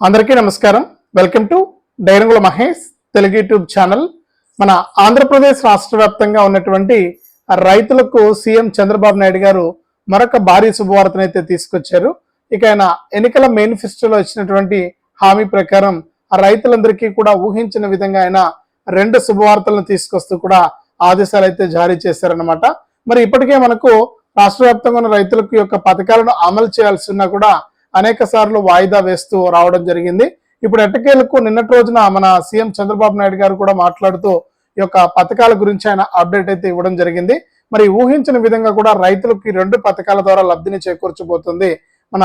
అందరికీ నమస్కారం. Welcome to డైరంగుల Mahesh Telugu YouTube channel. మన ఆంధ్రప్రదేశ్ రాష్ట్ర వ్యాప్తంగా ఉన్నటువంటి రైతులకు సీఎం చంద్రబాబు నాయుడు గారు మరొక భారీ శుభవార్తనైతే తీసుకొచ్చారు. ఇక ఆయన ఎన్నికల మేనిఫెస్టోలో ఇచ్చినటువంటి హామీ ప్రకారం ఆ రైతులందరికీ కూడా ఊహించిన విధంగా ఆయన రెండు శుభవార్తలను తీసుకొస్తూ కూడా ఆదేశాలు అయితే జారీ చేశారనమాట మరి ఇప్పటికే మనకు రాష్ట్ర వ్యాప్తంగా ఉన్న రైతులకు యొక్క పథకాలను అమలు చేయాల్సి ఉన్నా కూడా అనేక సార్లు వాయిదా వేస్తూ రావడం జరిగింది. ఇప్పుడు ఎట్టకేలకు నిన్నటి రోజున మన సీఎం చంద్రబాబు నాయుడు గారు కూడా మాట్లాడుతూ ఈ యొక్క పథకాల గురించి ఆయన అప్డేట్ అయితే ఇవ్వడం జరిగింది. మరి ఊహించిన విధంగా కూడా రైతులకు రెండు పథకాల ద్వారా లబ్ధిని చేకూర్చబోతుంది మన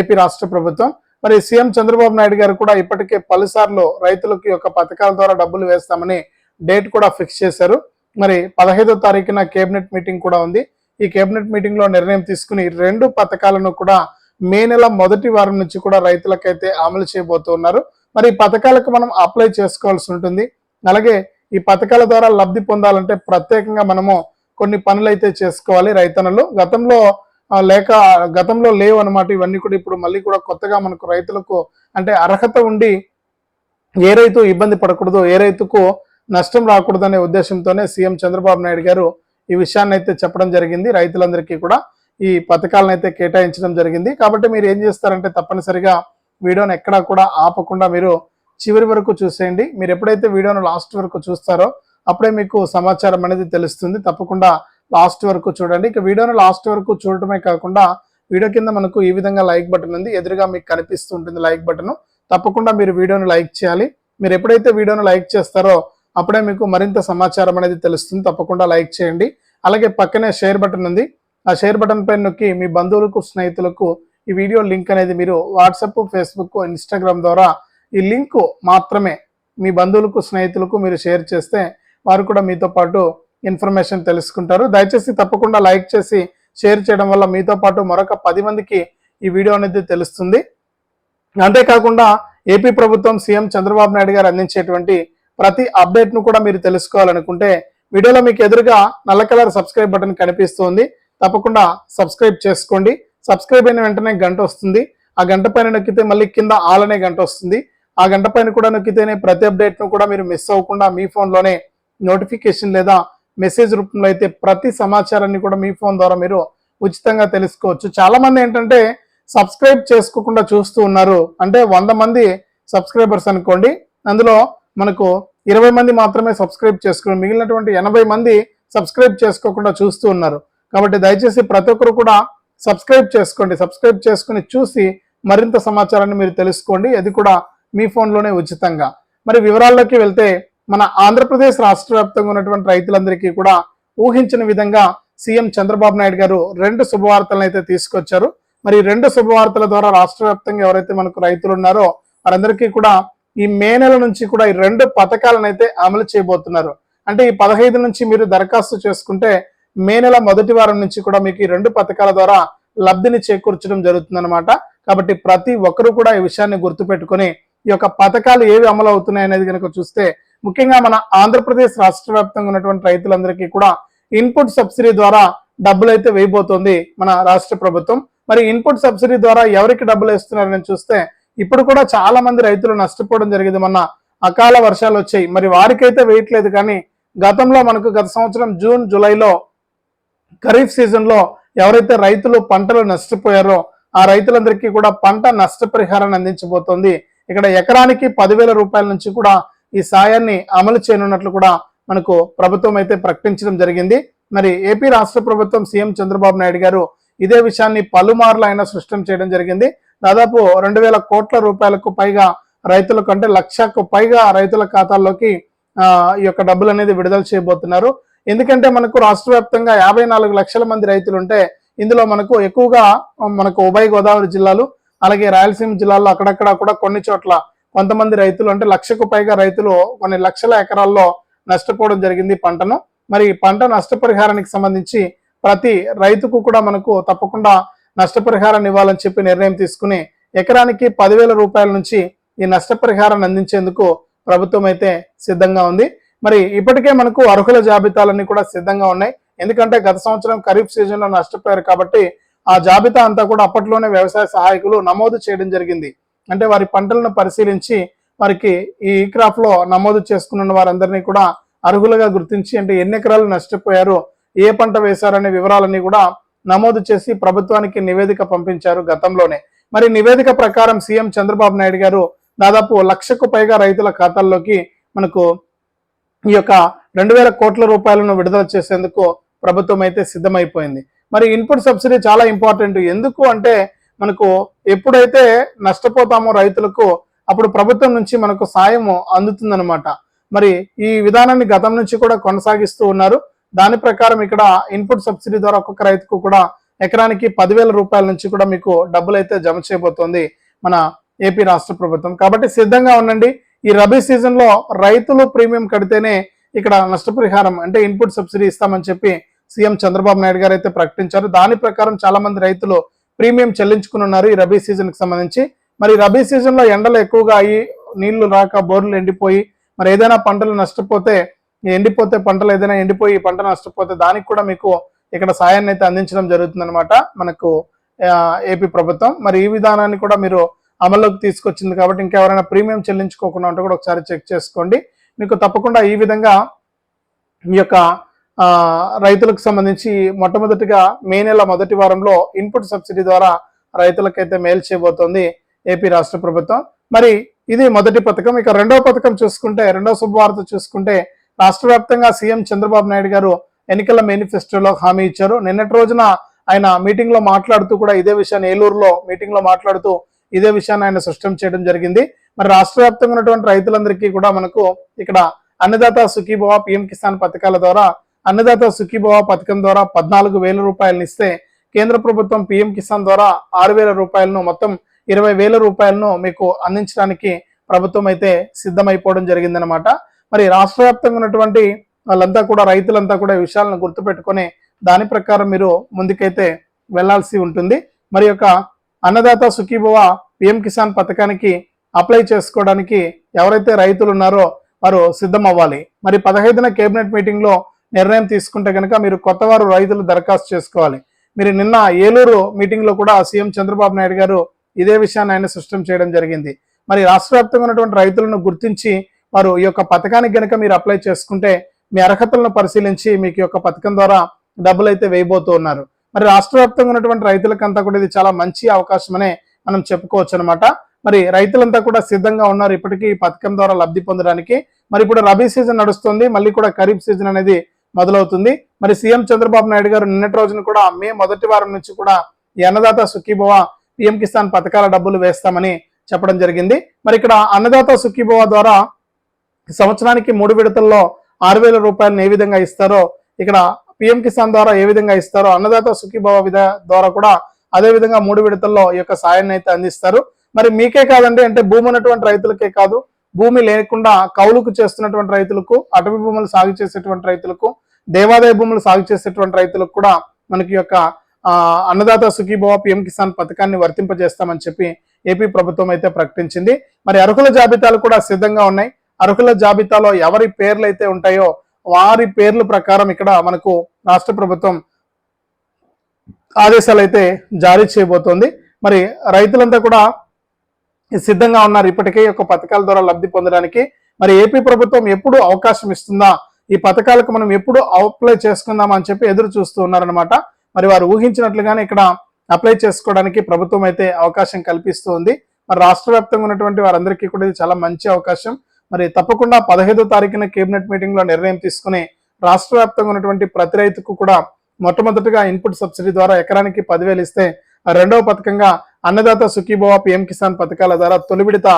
ఏపీ రాష్ట్ర ప్రభుత్వం. మరి సీఎం చంద్రబాబు నాయుడు గారు కూడా ఇప్పటికే పలుసార్లు రైతులకు ఈ యొక్క పథకాల ద్వారా డబ్బులు వేస్తామని డేట్ కూడా ఫిక్స్ చేశారు. మరి పదహైదో తారీఖున కేబినెట్ మీటింగ్ కూడా ఉంది. ఈ కేబినెట్ మీటింగ్లో నిర్ణయం తీసుకుని రెండు పథకాలను కూడా మే నెల మొదటి వారం నుంచి కూడా రైతులకైతే అమలు చేయబోతున్నారు మరి ఈ పథకాలకు మనం అప్లై చేసుకోవాల్సి ఉంటుంది. అలాగే ఈ పథకాల ద్వారా లబ్ధి పొందాలంటే ప్రత్యేకంగా మనము కొన్ని పనులు అయితే చేసుకోవాలి రైతన్నలు. గతంలో లేక గతంలో లేవు అనమాట ఇవన్నీ కూడా ఇప్పుడు మళ్ళీ కూడా కొత్తగా మనకు రైతులకు అంటే అర్హత ఉండి ఏ రైతు ఇబ్బంది పడకూడదు ఏ రైతుకు నష్టం రాకూడదు అనే ఉద్దేశంతోనే సీఎం చంద్రబాబు నాయుడు గారు ఈ విషయాన్ని అయితే చెప్పడం జరిగింది. రైతులందరికీ కూడా ఈ పథకాలను అయితే కేటాయించడం జరిగింది. కాబట్టి మీరు ఏం చేస్తారంటే తప్పనిసరిగా వీడియోని ఎక్కడా కూడా ఆపకుండా మీరు చివరి వరకు చూసేయండి. మీరు ఎప్పుడైతే వీడియోను లాస్ట్ వరకు చూస్తారో అప్పుడే మీకు సమాచారం అనేది తెలుస్తుంది. తప్పకుండా లాస్ట్ వరకు చూడండి. ఇక వీడియోను లాస్ట్ వరకు చూడటమే కాకుండా వీడియో కింద మనకు ఈ విధంగా లైక్ బటన్ ఉంది. ఎదురుగా మీకు కనిపిస్తూ ఉంటుంది లైక్ బటన్. తప్పకుండా మీరు వీడియోను లైక్ చేయాలి. మీరు ఎప్పుడైతే వీడియోను లైక్ చేస్తారో అప్పుడే మీకు మరింత సమాచారం అనేది తెలుస్తుంది. తప్పకుండా లైక్ చేయండి. అలాగే పక్కనే షేర్ బటన్ ఉంది. ఆ షేర్ బటన్ పైన నొక్కి మీ బంధువులకు స్నేహితులకు ఈ వీడియో లింక్ అనేది మీరు వాట్సాప్ ఫేస్బుక్ ఇన్స్టాగ్రామ్ ద్వారా ఈ లింక్ మాత్రమే మీ బంధువులకు స్నేహితులకు మీరు షేర్ చేస్తే వారు కూడా మీతో పాటు ఇన్ఫర్మేషన్ తెలుసుకుంటారు. దయచేసి తప్పకుండా లైక్ చేసి షేర్ చేయడం వల్ల మీతో పాటు మరొక పది మందికి ఈ వీడియో అనేది తెలుస్తుంది. అంతేకాకుండా ఏపీ ప్రభుత్వం సీఎం చంద్రబాబు నాయుడు గారు అందించేటువంటి ప్రతి అప్డేట్ను కూడా మీరు తెలుసుకోవాలనుకుంటే వీడియోలో మీకు ఎదురుగా నల్ల కలర్ సబ్స్క్రైబ్ బటన్ కనిపిస్తుంది. తప్పకుండా సబ్స్క్రైబ్ చేసుకోండి. సబ్స్క్రైబ్ అయిన వెంటనే గంట వస్తుంది. ఆ గంట పైన నొక్కితే మళ్ళీ కింద ఆల్ అనే గంట వస్తుంది. ఆ గంట పైన కూడా నొక్కితేనే ప్రతి అప్డేట్ను కూడా మీరు మిస్ అవ్వకుండా మీ ఫోన్లోనే నోటిఫికేషన్ లేదా మెసేజ్ రూపంలో అయితే ప్రతి సమాచారాన్ని కూడా మీ ఫోన్ ద్వారా మీరు ఉచితంగా తెలుసుకోవచ్చు. చాలామంది ఏంటంటే సబ్స్క్రైబ్ చేసుకోకుండా చూస్తూ ఉన్నారు. అంటే వంద మంది సబ్స్క్రైబర్స్ అనుకోండి. అందులో మనకు ఇరవై మంది మాత్రమే సబ్స్క్రైబ్ చేసుకుని మిగిలినటువంటి ఎనభై మంది సబ్స్క్రైబ్ చేసుకోకుండా చూస్తూ ఉన్నారు. కాబట్టి దయచేసి ప్రతి ఒక్కరు కూడా సబ్స్క్రైబ్ చేసుకోండి. సబ్స్క్రైబ్ చేసుకుని చూసి మరింత సమాచారాన్ని మీరు తెలుసుకోండి. అది కూడా మీ ఫోన్లోనే ఉచితంగా. మరి వివరాల్లోకి వెళ్తే మన ఆంధ్రప్రదేశ్ రాష్ట్ర వ్యాప్తంగా ఉన్నటువంటి రైతులందరికీ కూడా ఊహించిన విధంగా సీఎం చంద్రబాబు నాయుడు గారు రెండు శుభవార్తలను అయితే తీసుకొచ్చారు. మరి రెండు శుభవార్తల ద్వారా రాష్ట్ర వ్యాప్తంగా ఎవరైతే మనకు రైతులు ఉన్నారో వారందరికీ కూడా ఈ మే నెల నుంచి కూడా ఈ రెండు పథకాలను అయితే అమలు చేయబోతున్నారు. అంటే ఈ పదహైదు నుంచి మీరు దరఖాస్తు చేసుకుంటే మే నెల మొదటి వారం నుంచి కూడా మీకు ఈ రెండు పథకాల ద్వారా లబ్ధిని చేకూర్చడం జరుగుతుందన్నమాట. కాబట్టి ప్రతి ఒక్కరూ కూడా ఈ విషయాన్ని గుర్తుపెట్టుకొని ఈ యొక్క పథకాలు ఏవి అమలు అవుతున్నాయి అనేది కనుక చూస్తే ముఖ్యంగా మన ఆంధ్రప్రదేశ్ రాష్ట్ర వ్యాప్తంగా ఉన్నటువంటి రైతులందరికీ కూడా ఇన్పుట్ సబ్సిడీ ద్వారా డబ్బులు అయితే వేయబోతోంది మన రాష్ట్ర ప్రభుత్వం. మరి ఇన్పుట్ సబ్సిడీ ద్వారా ఎవరికి డబ్బులు వేస్తున్నారని చూస్తే ఇప్పుడు కూడా చాలా మంది రైతులు నష్టపోవడం జరిగింది. మొన్న అకాల వర్షాలు వచ్చాయి. మరి వారికైతే వేయట్లేదు కానీ గతంలో మనకు గత సంవత్సరం జూన్ జూలైలో ఖరీఫ్ సీజన్లో ఎవరైతే రైతులు పంటలు నష్టపోయారో ఆ రైతులందరికీ కూడా పంట నష్టపరిహారాన్ని అందించబోతోంది. ఇక్కడ ఎకరానికి పదివేల రూపాయల నుంచి కూడా ఈ సాయాన్ని అమలు చేయనున్నట్లు కూడా మనకు ప్రభుత్వం అయితే ప్రకటించడం జరిగింది. మరి ఏపీ రాష్ట్ర ప్రభుత్వం సీఎం చంద్రబాబు నాయుడు గారు ఇదే విషయాన్ని పలుమార్లు ఆయన సృష్టం చేయడం జరిగింది. దాదాపు రెండు వేల కోట్ల రూపాయలకు పైగా రైతులకు అంటే లక్షకు పైగా రైతుల ఖాతాల్లోకి ఈ యొక్క డబ్బులు అనేది విడుదల చేయబోతున్నారు. ఎందుకంటే మనకు రాష్ట్ర వ్యాప్తంగా యాభై నాలుగు లక్షల మంది రైతులు ఉంటే ఇందులో మనకు ఎక్కువగా మనకు ఉభయ గోదావరి జిల్లాలు అలాగే రాయలసీమ జిల్లాల్లో అక్కడక్కడ కూడా కొన్ని చోట్ల కొంతమంది రైతులు అంటే లక్షకు పైగా రైతులు కొన్ని లక్షల ఎకరాల్లో నష్టపోవడం జరిగింది పంటను. మరి పంట నష్టపరిహారానికి సంబంధించి ప్రతి రైతుకు కూడా మనకు తప్పకుండా నష్టపరిహారాన్ని ఇవ్వాలని చెప్పి నిర్ణయం తీసుకుని ఎకరానికి పదివేల రూపాయల నుంచి ఈ నష్టపరిహారాన్ని అందించేందుకు ప్రభుత్వం అయితే సిద్ధంగా ఉంది. మరి ఇప్పటికే మనకు అర్హుల జాబితాలన్నీ కూడా సిద్ధంగా ఉన్నాయి. ఎందుకంటే గత సంవత్సరం ఖరీఫ్ సీజన్లో నష్టపోయారు కాబట్టి ఆ జాబితా అంతా కూడా అప్పట్లోనే వ్యవసాయ సహాయకులు నమోదు చేయడం జరిగింది. అంటే వారి పంటలను పరిశీలించి వారికి ఈ క్రాప్లో నమోదు చేసుకున్న వారందరినీ కూడా అర్హులుగా గుర్తించి అంటే ఎన్ని ఎకరాలు నష్టపోయారు ఏ పంట వేశారనే వివరాలన్నీ కూడా నమోదు చేసి ప్రభుత్వానికి నివేదిక పంపించారు గతంలోనే. మరి నివేదిక ప్రకారం సీఎం చంద్రబాబు నాయుడు గారు దాదాపు లక్షకు పైగా రైతుల ఖాతాల్లోకి మనకు ఈ యొక్క రెండు వేల కోట్ల రూపాయలను విడుదల చేసేందుకు ప్రభుత్వం అయితే సిద్ధమైపోయింది. మరి ఇన్పుట్ సబ్సిడీ చాలా ఇంపార్టెంట్. ఎందుకు అంటే మనకు ఎప్పుడైతే నష్టపోతామో రైతులకు అప్పుడు ప్రభుత్వం నుంచి మనకు సాయం అందుతుందన్నమాట. మరి ఈ విధానాన్ని గతం నుంచి కూడా కొనసాగిస్తూ ఉన్నారు. దాని ప్రకారం ఇక్కడ ఇన్పుట్ సబ్సిడీ ద్వారా ఒక్కొక్క రైతుకు కూడా ఎకరానికి పదివేల రూపాయల నుంచి కూడా మీకు డబ్బులు అయితే జమ చేయబోతోంది మన ఏపీ రాష్ట్ర ప్రభుత్వం. కాబట్టి సిద్ధంగా ఉండండి. ఈ రబీ సీజన్లో రైతులు ప్రీమియం కడితేనే ఇక్కడ నష్టపరిహారం అంటే ఇన్పుట్ సబ్సిడీ ఇస్తామని చెప్పి సీఎం చంద్రబాబు నాయుడు గారు అయితే ప్రకటించారు. దాని ప్రకారం చాలా మంది రైతులు ప్రీమియం చెల్లించుకుని ఉన్నారు ఈ రబీ సీజన్కి సంబంధించి. మరి రబీ సీజన్లో ఎండలు ఎక్కువగా అయ్యి నీళ్ళు రాక బోర్లు ఎండిపోయి మరి ఏదైనా పంటలు నష్టపోతే ఎండిపోతే పంటలు ఏదైనా ఎండిపోయి పంట నష్టపోతే దానికి కూడా మీకు ఇక్కడ సాయాన్ని అయితే అందించడం జరుగుతుందన్నమాట. మనకు ఏపీ ప్రభుత్వం. మరి ఈ విధానాన్ని కూడా మీరు అమల్లోకి తీసుకొచ్చింది కాబట్టి ఇంకెవరైనా ప్రీమియం చెల్లించుకోకుండా ఉంటే కూడా ఒకసారి చెక్ చేసుకోండి. మీకు తప్పకుండా ఈ విధంగా ఈ యొక్క రైతులకు సంబంధించి మొట్టమొదటిగా మే నెల మొదటి వారంలో ఇన్పుట్ సబ్సిడీ ద్వారా రైతులకైతే మేలు చేయబోతోంది ఏపీ రాష్ట్ర ప్రభుత్వం. మరి ఇది మొదటి పథకం. ఇక రెండవ పథకం చూసుకుంటే రెండవ శుభవార్త చూసుకుంటే రాష్ట్ర వ్యాప్తంగా సీఎం చంద్రబాబు నాయుడు గారు ఎన్నికల మేనిఫెస్టోలో హామీ ఇచ్చారు. నిన్నటి రోజున ఆయన మీటింగ్లో మాట్లాడుతూ కూడా ఇదే విషయాన్ని ఏలూరులో మీటింగ్లో మాట్లాడుతూ ఇదే విషయాన్ని ఆయన స్పష్టం చేయడం జరిగింది. మరి రాష్ట్ర వ్యాప్తంగా ఉన్నటువంటి రైతులందరికీ కూడా మనకు ఇక్కడ అన్నదాత సుఖీభవ పిఎం కిసాన్ పథకాల ద్వారా అన్నదాత సుఖీభవ పథకం ద్వారా పద్నాలుగు వేల రూపాయలను ఇస్తే కేంద్ర ప్రభుత్వం పిఎం కిసాన్ ద్వారా ఆరు వేల రూపాయలను మొత్తం ఇరవై వేల రూపాయలను మీకు అందించడానికి ప్రభుత్వం అయితే సిద్ధమైపోవడం జరిగిందనమాట మరి రాష్ట్ర వ్యాప్తంగా ఉన్నటువంటి వాళ్ళంతా కూడా రైతులంతా కూడా ఈ విషయాలను గుర్తుపెట్టుకొని దాని ప్రకారం మీరు ముందుకైతే వెళ్ళాల్సి ఉంటుంది. మరి యొక్క అన్నదాత సుఖీభవ పిఎం కిసాన్ పథకానికి అప్లై చేసుకోవడానికి ఎవరైతే రైతులు ఉన్నారో వారు సిద్ధం అవ్వాలి మరి పదహైదున కేబినెట్ మీటింగ్లో నిర్ణయం తీసుకుంటే కనుక మీరు కొత్త వారు రైతులు దరఖాస్తు చేసుకోవాలి. మీరు నిన్న ఏలూరు మీటింగ్లో కూడా సీఎం చంద్రబాబు నాయుడు గారు ఇదే విషయాన్ని ఆయన స్పష్టం చేయడం జరిగింది. మరి రాష్ట్ర ఉన్నటువంటి రైతులను గుర్తించి వారు ఈ యొక్క పథకానికి గనుక మీరు అప్లై చేసుకుంటే మీ అర్హతలను పరిశీలించి మీకు యొక్క పథకం ద్వారా డబ్బులు అయితే వేయబోతూ ఉన్నారు. మరి రాష్ట్ర వ్యాప్తంగా ఉన్నటువంటి రైతులకంతా కూడా ఇది చాలా మంచి అవకాశమనే మనం చెప్పుకోవచ్చు అనమాట మరి రైతులంతా కూడా సిద్ధంగా ఉన్నారు ఇప్పటికీ ఈ పథకం ద్వారా లబ్ధి పొందడానికి. మరి ఇప్పుడు రబీ సీజన్ నడుస్తుంది మళ్ళీ కూడా ఖరీఫ్ సీజన్ అనేది మొదలవుతుంది. మరి సీఎం చంద్రబాబు నాయుడు గారు నిన్నటి రోజున కూడా మే మొదటి వారం నుంచి కూడా ఈ అన్నదాత సుఖీభవ పిఎం కిసాన్ పథకాల డబ్బులు వేస్తామని చెప్పడం జరిగింది. మరి ఇక్కడ అన్నదాత సుఖీభవ ద్వారా సంవత్సరానికి మూడు విడతల్లో ఆరు వేల రూపాయలను ఏ విధంగా ఇస్తారో ఇక్కడ పిఎం కిసాన్ ద్వారా ఏ విధంగా ఇస్తారో అన్నదాత సుఖీభవ విధ ద్వారా కూడా అదే విధంగా మూడు విడతల్లో ఈ యొక్క సాయాన్ని అయితే అందిస్తారు. మరి మీకే కాదండి అంటే భూమి ఉన్నటువంటి రైతులకే కాదు. భూమి లేకుండా కౌలుకు చేస్తున్నటువంటి రైతులకు అటవీ భూములు సాగు చేసేటువంటి రైతులకు దేవాదాయ భూములు సాగు చేసేటువంటి రైతులకు కూడా మనకి యొక్క అన్నదాత సుఖీభవ పిఎం కిసాన్ పథకాన్ని వర్తింపజేస్తామని చెప్పి ఏపీ ప్రభుత్వం అయితే ప్రకటించింది. మరి అర్హుల జాబితాలు కూడా సిద్ధంగా ఉన్నాయి. అర్హుల జాబితాలో ఎవరి పేర్లు అయితే ఉంటాయో వారి పేర్ల ప్రకారం ఇక్కడ మనకు రాష్ట్ర ప్రభుత్వం ఆదేశాలు అయితే జారీ చేయబోతోంది. మరి రైతులంతా కూడా సిద్ధంగా ఉన్నారు ఇప్పటికే ఈ యొక్క పథకాల ద్వారా లబ్ధి పొందడానికి. మరి ఏపీ ప్రభుత్వం ఎప్పుడు అవకాశం ఇస్తుందా? ఈ పథకాలకు మనం ఎప్పుడు అప్లై చేసుకుందాం అని చెప్పి ఎదురు చూస్తూ ఉన్నారనమాట మరి వారు ఊహించినట్లుగానే ఇక్కడ అప్లై చేసుకోవడానికి ప్రభుత్వం అయితే అవకాశం కల్పిస్తూ ఉంది మరి రాష్ట్ర వ్యాప్తంగా ఉన్నటువంటి వారందరికీ కూడా ఇది చాలా మంచి అవకాశం. మరి తప్పకుండా పదహైదో తారీఖున కేబినెట్ మీటింగ్లో నిర్ణయం తీసుకుని రాష్ట్ర వ్యాప్తంగా ఉన్నటువంటి ప్రతి రైతుకు కూడా మొట్టమొదటిగా ఇన్పుట్ సబ్సిడీ ద్వారా ఎకరానికి పదివేలు ఇస్తే రెండవ పథకంగా అన్నదాత సుఖీభవ పిఎం కిసాన్ పథకాల ద్వారా తొలి విడత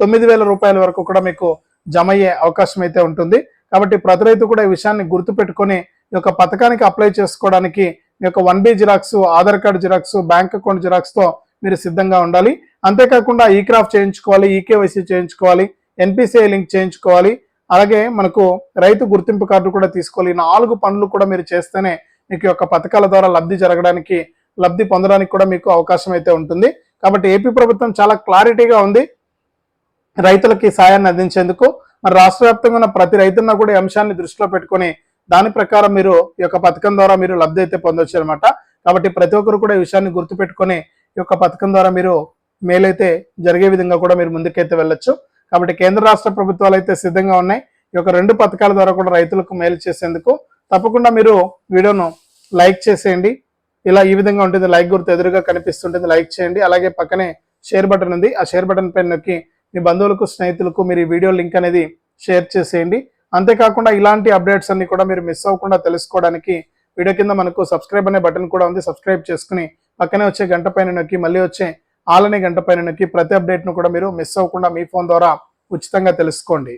తొమ్మిది వేల రూపాయల వరకు కూడా మీకు జమ అయ్యే అవకాశం అయితే ఉంటుంది. కాబట్టి ప్రతి రైతు కూడా ఈ విషయాన్ని గుర్తుపెట్టుకొని ఈ యొక్క పథకానికి అప్లై చేసుకోవడానికి మీ యొక్క one B xerox Aadhaar card xerox bank account జిరాక్స్తో మీరు సిద్ధంగా ఉండాలి. అంతేకాకుండా ఈ క్రాఫ్ట్ చేయించుకోవాలి ఈకేవైసీ చేయించుకోవాలి. ఎన్పిసిఐ లింక్ చేయించుకోవాలి. అలాగే మనకు రైతు గుర్తింపు కార్డు కూడా తీసుకోవాలి. నాలుగు పనులు కూడా మీరు చేస్తేనే మీకు యొక్క పథకాల ద్వారా లబ్ధి జరగడానికి లబ్ధి పొందడానికి కూడా మీకు అవకాశం అయితే ఉంటుంది. కాబట్టి ఏపీ ప్రభుత్వం చాలా క్లారిటీగా ఉంది రైతులకి సాయాన్ని అందించేందుకు. మరి రాష్ట్ర వ్యాప్తంగా ఉన్న ప్రతి రైతున్న కూడా ఈ అంశాన్ని దృష్టిలో పెట్టుకొని దాని ప్రకారం మీరు ఈ యొక్క పథకం ద్వారా మీరు లబ్ధి అయితే పొందొచ్చు అనమాట కాబట్టి ప్రతి ఒక్కరు కూడా ఈ విషయాన్ని గుర్తుపెట్టుకొని ఈ యొక్క పథకం ద్వారా మీరు మేలైతే జరిగే విధంగా కూడా మీరు ముందుకైతే వెళ్ళొచ్చు. కాబట్టి కేంద్ర రాష్ట్ర ప్రభుత్వాలు అయితే సిద్ధంగా ఉన్నాయి. ఈ యొక్క రెండు పథకాల ద్వారా కూడా రైతులకు మేలు చేసేందుకు తప్పకుండా మీరు వీడియోను లైక్ చేసేయండి. ఇలా ఈ విధంగా ఉంటుంది లైక్ గుర్తు ఎదురుగా కనిపిస్తుంటుంది లైక్ చేయండి. అలాగే పక్కనే షేర్ బటన్ ఉంది. ఆ షేర్ బటన్ పైన నొక్కి మీ బంధువులకు స్నేహితులకు మీరు ఈ వీడియో లింక్ అనేది షేర్ చేసేయండి. అంతేకాకుండా ఇలాంటి అప్డేట్స్ అన్ని కూడా మీరు మిస్ అవ్వకుండా తెలుసుకోవడానికి వీడియో కింద మనకు సబ్స్క్రైబ్ అనే బటన్ కూడా ఉంది. సబ్స్క్రైబ్ చేసుకుని పక్కనే వచ్చే గంట పైన నొక్కి మళ్ళీ వచ్చే ఆలనే గంట పైన నొక్కి ప్రతి అప్డేట్ను కూడా మీరు మిస్ అవ్వకుండా మీ ఫోన్ ద్వారా ఉచితంగా తెలుసుకోండి.